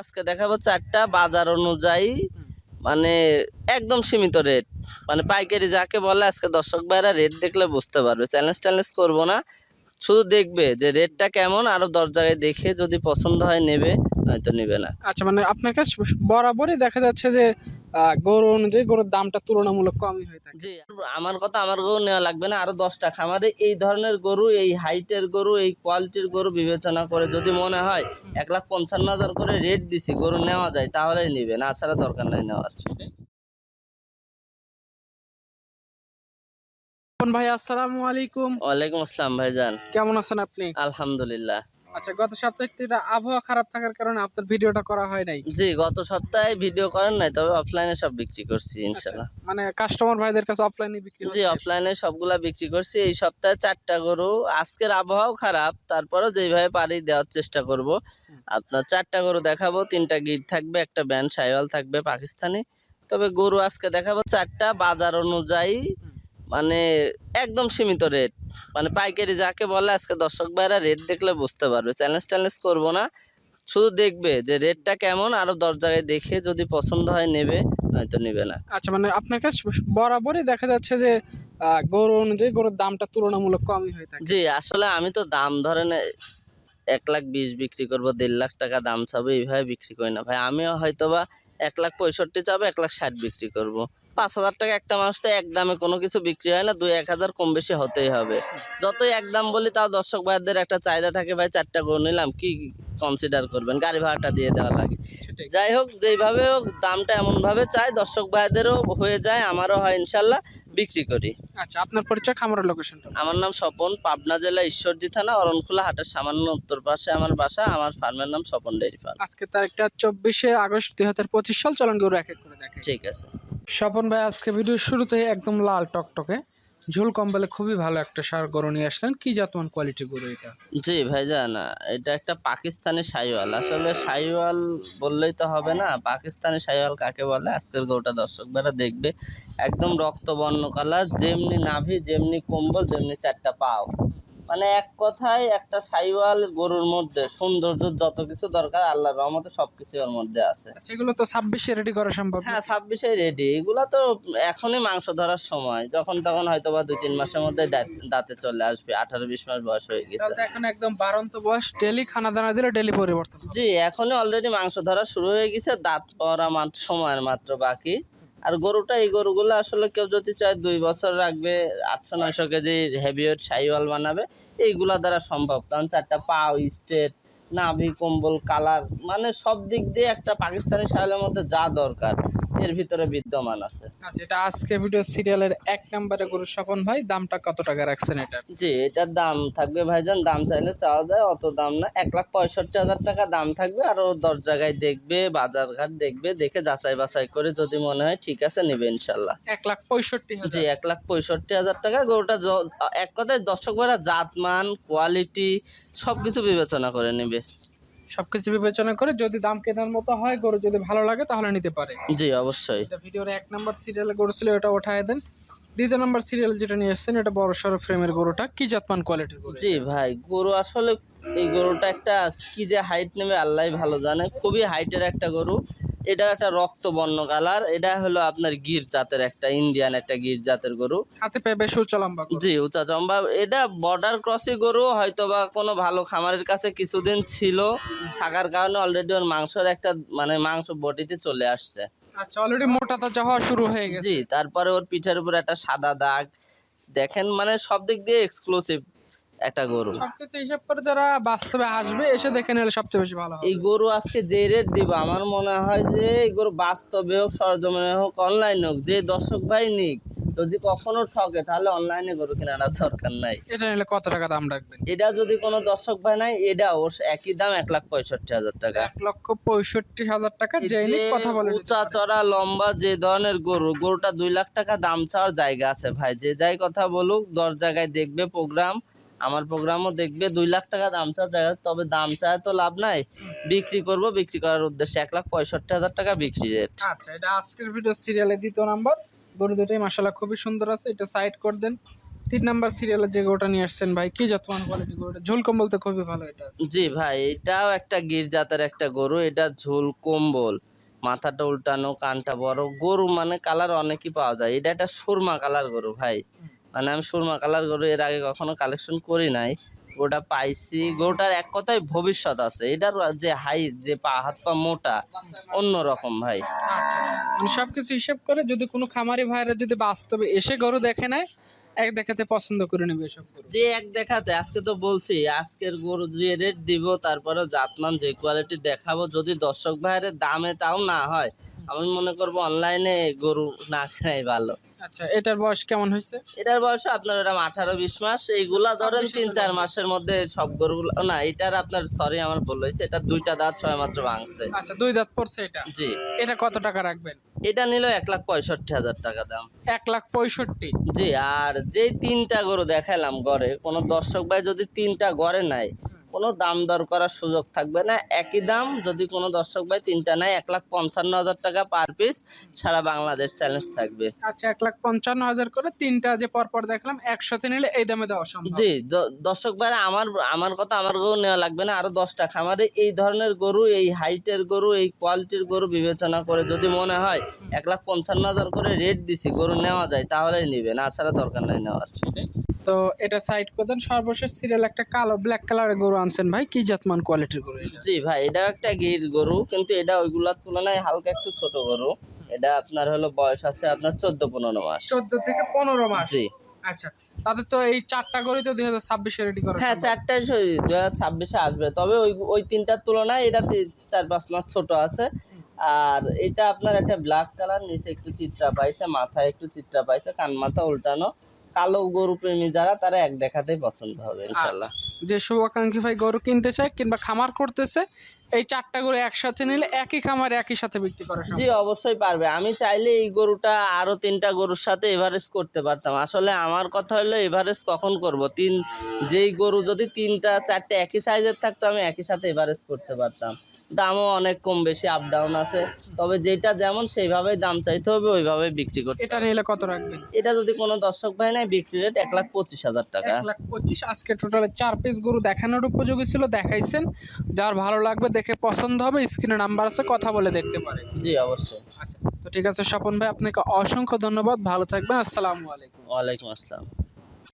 আজকে দেখাবো চারটা বাজার অনুযায়ী মানে একদম সীমিত রেট মানে পাইকারি যাকে বলে, আজকে দর্শক ভাইরা রেট দেখলে বুঝতে পারবে। চ্যালেঞ্জ ট্যালেঞ্জ করব না। শুধু দেখবে যে রেটটা কেমন, আরও দশ জায়গায় দেখে যদি পছন্দ হয় নেবে, নয়তো নেবে না। আচ্ছা মানে আপনার কাছে বরাবরই দেখা যাচ্ছে যে গরু অনুযায়ী গরুর দামটা তুলনামূলক কমই হয়ে থাকে। জি আমার কথা আমার গরু নেওয়া লাগবে না আরও দশটা খামারে এই ধরনের গরু এই হাইটের গরু এই কোয়ালিটির গরু বিবেচনা করে যদি মনে হয় এক লাখ পঞ্চান্ন হাজার করে রেট দিছি গরু নেওয়া যায় তাহলেই নিবে না ছাড়া দরকার নাই নেওয়ার। ভাই আসসালামু আলাইকুম। ওয়ালাইকুম আসসালাম ভাইজান। কেমন আছেন আপনি? আলহামদুলিল্লাহ। আচ্ছা গত সপ্তাহে এটা আবহাওয়া খারাপ থাকার কারণে আপনার ভিডিওটা করা হয় নাই। জি গত সপ্তাহে ভিডিও করেন নাই তবে অফলাইনে সব বিক্রি করছি ইনশাল্লাহ। মানে কাস্টমার ভাইদের কাছে অফলাইনে বিক্রি জি অফলাইনে সবগুলা বিক্রি করছি এই সপ্তাহে চারটা গরু। আজকের আবহাওয়াও খারাপ তারপরেও যেভাবে পারি দেওয়ার চেষ্টা করব আপনার চারটা গরু দেখাবো তিনটা গিট থাকবে একটা ব্যান্ড সাইওয়াল থাকবে পাকিস্তানি। তবে গরু আজকে দেখাবো চারটা বাজার অনুযায়ী মানে একদম সীমিত রেট মানে পাইকারি যাকে বলে আজকে দর্শক ভাইরা রেট দেখলে বুঝতে পারবে। চ্যালেঞ্জ ট্যালেঞ্জ করব না। শুধু দেখবে যে রেটটা কেমন আরও দশ জায়গায় দেখে যদি পছন্দ হয় নেবে নয়তো নেবে না। আচ্ছা মানে আপনার কাছে বরাবরই দেখা যাচ্ছে যে গরু অনুযায়ী গরুর দামটা তুলনামূলক কমই হয়ে থাকে। জি আসলে আমি তো দাম ধরেন এক লাখ বিশ বিক্রি করব দেড় লাখ টাকা দাম চাবো এইভাবে বিক্রি করি না। ভাই আমিও হয়তো বা এক লাখ পঁয়ষট্টি চাবো এক লাখ ষাট বিক্রি করব। পাঁচ হাজার টাকা একটা মানুষ তো এক দামে কোনো কিছু বিক্রি হয় না দুই এক হাজার কম বেশি হতেই হবে। যতই এক দাম বলি তাও দর্শক ভাইদের একটা চাহিদা থাকে ভাই চারটা গরু নিলাম কি কনসিডার করবেন? গাড়ি ভাড়াটা দিয়ে দেওয়া লাগে। যাই হোক যেইভাবে হোক দামটা এমনভাবে চাই দর্শক ভাইদেরও হয়ে যায় আমারও হয় ইনশাল্লাহ বিক্রি করি। আচ্ছা আপনার পরিচয় খামারের লোকেশনটা আমার নাম স্বপন পাবনা জেলা ঈশ্বরদী থানা অরণখোলা হাটের সামান্য উত্তর পাশে আমার বাসা আমার ফার্মের নাম স্বপন ডেয়ারি ফার্ম আজকে তারিখটা চব্বিশে আগস্ট দুই হাজার পঁচিশ সাল চলন গরু এক এক করে দেখে। ঠিক আছে। স্বপন ভাই, আজকে ভিডিও শুরুতে একদম লাল টকটকে। ঝোল কম্বলে খুবই ভালো একটা সার গরু নিয়ে আসলেন। কি জাতমান কোয়ালিটি গরু এটা? জি ভাইজান, এটা একটা পাকিস্তানি সাইওয়াল। আসলে সাইওয়াল বললেই তো হবে না, পাকিস্তানি সাইওয়াল কাকে বলে? আজকের গরুটা দর্শক বেড়া দেখবে। একদম রক্তবর্ণ কালার যেমনি নাভি, যেমনি কম্বল, যেমনি চারটা পাও। মানে এক কথায় একটা সাইওয়াল গরুর মধ্যে সৌন্দর্য যত কিছু দরকার আল্লাহর রহমতে সবকিছু ওর মধ্যে আছে। সেগুলো তো ছাব্বিশে রেডি করা সম্ভব হ্যাঁ ছাব্বিশে রেডি এগুলা তো এখনই মাংস ধরার সময়। যখন তখন হয়তো বা দুই তিন মাসের মধ্যে দাঁত- দাঁতে চলে আসবে। আঠারো বিশ মাস বয়স হয়ে গেছে। এখন একদম বারন্ত বয়স ডেলি খানা দানা দিলে ডেলি পরিবর্তন জি এখনই অলরেডি মাংস ধরা শুরু হয়ে গেছে। দাঁত পরা মাত্র সময়ের মাত্র বাকি। আর গরুটা, এই গরুগুলো আসলে কেউ যদি চায় দুই বছর রাখবে, আটশো, নয়শো কেজি হেভিওয়েট সাইওয়াল বানাবে, এইগুলা দ্বারা সম্ভব। কারণ চারটা পাও, স্টেট, নাভি, কম্বল, কালার মানে সব দিক দিয়ে একটা পাকিস্তানি সাইওয়ালের মধ্যে যা দরকার। এর ভিতরে বিদ্যমান আছে। আচ্ছা এটা আজকে ভিডিও সিরিয়ালের এক নম্বরে গরু স্বপন ভাই দামটা কত টাকা রাখছেন এটা জি এটার দাম থাকবে ভাইজান দাম চাইলে চাওয়া যায় অত দাম না। এক লাখ পঁয়ষট্টি হাজার টাকা দাম থাকবে আর ও দশ জায়গায় দেখবে বাজার ঘাট দেখবে দেখে যাচাই বাছাই করে যদি মনে হয় ঠিক আছে নেবে ইনশাল্লাহ। এক লাখ পঁয়ষট্টি জি এক লাখ পঁয়ষট্টি হাজার টাকা। গরুটা এক কথায় দর্শক ভাইরা জাতমান কোয়ালিটি সব কিছু বিবেচনা করে নেবে। সবকিছু বিবেচনা করে যদি দাম কেনার মতো হয় গরু যদি ভালো লাগে তাহলে নিতে পারে। জি অবশ্যই। এটা ভিডিওর এক নম্বর সিরিয়াল গরু ছিল এটা ওঠায় দেন। দ্বিতীয় নম্বর সিরিয়াল যেটা নিয়ে এসেছেন এটা বড় সড়ো ফ্রেমের গরুটা। কি জাতমান কোয়ালিটির গরু জি ভাই গরু আসলে এই গরুটা একটা কি যে হাইট নেবে আল্লাহ ভালো জানে। খুবই হাইটের একটা গরু। এটা একটা রক্ত বর্ণ কালার। এটা হলো আপনার গির জাতের একটা ইন্ডিয়ান একটা গির জাতের গরু। হাতে পেয়ে বেশ উচ্চ লম্বা জি উঁচা চম্বা এটা বর্ডার ক্রসি গরু হয়তো বা কোনো ভালো খামারের কাছে কিছুদিন ছিল। থাকার কারণে অলরেডি ওর মাংসের একটা মানে মাংস বটিতে চলে আসছে। আচ্ছা অলরেডি মোটা তাজা হওয়া শুরু হয়ে গেছে। জি তারপরে ওর পিঠের উপর একটা সাদা দাগ। দেখেন মানে সব দিক দিয়ে এক্সক্লুসিভ একটা গরু। সবকিছু হিসাব করে যারা বাস্তবে আসবে এসে দেখে নিলে সবচেয়ে বেশি ভালো এই গরু আজকে যে রেট দিব আমার মনে হয় যে এই গরু বাস্তবে হোক সরজমিনে হোক অনলাইনে হোক যে দর্শক ভাই নিক যদি কখনো ঠকে তাহলে অনলাইনে গরু কেনার দরকার নাই। এটা নিলে কত টাকা দাম রাখবেন? এটা যদি কোনো দর্শক ভাই নাই এটা ওর একই দাম এক লাখ পঁয়ষট্টি হাজার টাকা। এক লক্ষ পঁয়ষট্টি হাজার টাকা যে কথা বলে উঁচা চড়া লম্বা যে ধরনের গরু গরুটা দুই লাখ টাকা দাম চাওয়ার জায়গা আছে ভাই। যে যাই কথা বলুক দশ জায়গায় দেখবে প্রোগ্রাম আমার প্রোগ্রামও দেখবে দুই লাখ টাকা দাম চাওয়ার জায়গা তবে দাম চায় তো লাভ নাই। বিক্রি করব বিক্রি করার উদ্দেশ্যে এক লাখ পঁয়ষট্টি হাজার টাকা বিক্রি রেট আচ্ছা এটা আজকের ভিডিও সিরিয়ালের দ্বিতীয় নাম্বার গরু দুটোই মাসাল্লাহ খুবই সুন্দর আছে এটা সাইড করে দেন। তিন নাম্বার সিরিয়ালের যে গরুটা নিয়ে আসছেন ভাই কি যত্ন কোয়ালিটি গরুটা? ঝোল কম্বল তো খুবই ভালো এটা। জি ভাই এটাও একটা গির জাতের একটা গরু এটা ঝোল কম্বল। মাথাটা উল্টানো কানটা বড়। গরু মানে কালার অনেকই পাওয়া যায়। এটা একটা সুরমা কালার গরু ভাই। মানে আমি সুরমা কালার গরু এর আগে কখনো কালেকশন করি নাই। গোটা পাইছি গোটার এক কথায় ভবিষ্যৎ আছে। এটার যে হাইট যে পা হাত পা মোটা অন্য রকম ভাই। মানে সবকিছু হিসেব করে যদি কোনো খামারি ভাইরা যদি বাস্তবে এসে গরু দেখে নেয় এক দেখাতে পছন্দ করে নেবে এসব যে এক দেখাতে আজকে তো বলছি আজকের গরু যে রেট দিব তারপরে জাতমান যে কোয়ালিটি দেখাবো যদি দর্শক ভাইয়ের দামে তাও না হয় আমি মনে করব অনলাইনে গরু না কেনাই ভালো। আচ্ছা এটার বয়স কেমন হয়েছে? এটার বয়স আপনার এরকম আঠারো বিশ মাস এইগুলা ধরেন তিন চার মাসের মধ্যে সব গরুগুলো না এটার আপনার সরি আমার ভুল হয়েছে এটা দুইটা দাঁত ছয় মাত্র ভাঙছে। আচ্ছা দুই দাঁত পড়ছে এটা? জি। এটা কত টাকা রাখবেন? এটা নিল এক লাখ পঁয়ষট্টি হাজার টাকা দাম। এক লাখ পঁয়ষট্টি? জি আর যে তিনটা গরু দেখালাম গড়ে কোনো দর্শক ভাই যদি তিনটা গড়ে নাই কোনো দাম দর করার সুযোগ থাকবে না। একই দাম যদি কোনো দর্শক ভাই তিনটা নেয় এক লাখ পঞ্চান্ন হাজার টাকা পার পিস সারা বাংলাদেশ চ্যালেঞ্জ থাকবে। আচ্ছা এক লাখ পঞ্চান্ন হাজার করে তিনটা যে পরপর দেখলাম একসাথে নিলে এই দামে দেওয়া সম্ভব। জি দর্শক ভাইরা আমার আমার কথা আমার গরু নেওয়া লাগবে না। আরও দশটা খামারে এই ধরনের গরু এই হাইটের গরু এই কোয়ালিটির গরু বিবেচনা করে যদি মনে হয় এক লাখ পঞ্চান্ন হাজার করে রেট দিছি গরু নেওয়া যায় তাহলেই নিবে না ছাড়া দরকার নাই নেওয়ার। সেটাই। তো এটা সাইড করে দেন সর্বশেষ সিরিয়াল একটা কালো ব্ল্যাক কালারের গরু আনছেন ভাই কি জাতমান কোয়ালিটির গরু জি ভাই এটা একটা গির গরু কিন্তু এটা ওইগুলোর তুলনায় হালকা একটু ছোট গরু। এটা আপনার হলো বয়স আছে আপনার চোদ্দ পনেরো মাস। চোদ্দ থেকে পনেরো মাস? জি। আচ্ছা তাদের তো এই চারটা গরুই তো দুই হাজার ছাব্বিশে রেডি করা হ্যাঁ সম্ভব। চারটায় দু হাজার ছাব্বিশে আসবে। তবে ওই ওই তিনটার তুলনায় এটা চার পাঁচ মাস ছোট আছে। আর এটা আপনার একটা ব্ল্যাক কালার নিচে একটু চিত্রা পাইছে মাথায় একটু চিত্রা পাইছে কান মাথা উল্টানো। কালো গরু প্রেমী যারা, তারা এক দেখাতেই পছন্দ হবে, ইনশাল্লাহ। যে শুভাকাঙ্ক্ষী ভাই গরু কিনতে চায় কিংবা খামার করতেছে এই চারটা গরু একসাথে নিলে একই খামারে একই সাথে বিক্রি করা জি অবশ্যই পারবে। আমি চাইলে এই গরুটা আরও তিনটা গরুর সাথে এভারেজ করতে পারতাম। আসলে আমার কথা হলো এভারেজ কখন করব? তিন যেই গরু যদি তিনটা চারটে একই সাইজের থাকতো আমি একই সাথে এভারেজ করতে পারতাম। দামও অনেক কম বেশি আপ ডাউন আছে। তবে যেটা যেমন সেইভাবেই দাম চাইতে হবে ওইভাবে বিক্রি করতে এটা নিলে কত রাখবেন? এটা যদি কোনো দর্শক ভাই নেয় বিক্রি রেট এক লাখ পঁচিশ হাজার টাকা। এক লাখ পঁচিশ আজকে টোটালে চার পিস গরু দেখানোর উপযোগী ছিল দেখাইছেন। যার ভালো লাগবে দেখে পছন্দ হবে স্ক্রিনে নাম্বার আছে কথা বলে দেখতে পারে। জি অবশ্যই। আচ্ছা তো ঠিক আছে স্বপন ভাই আপনাকে অসংখ্য ধন্যবাদ। ভালো থাকবেন আসসালামু আলাইকুম। ওয়ালাইকুম আসসালাম।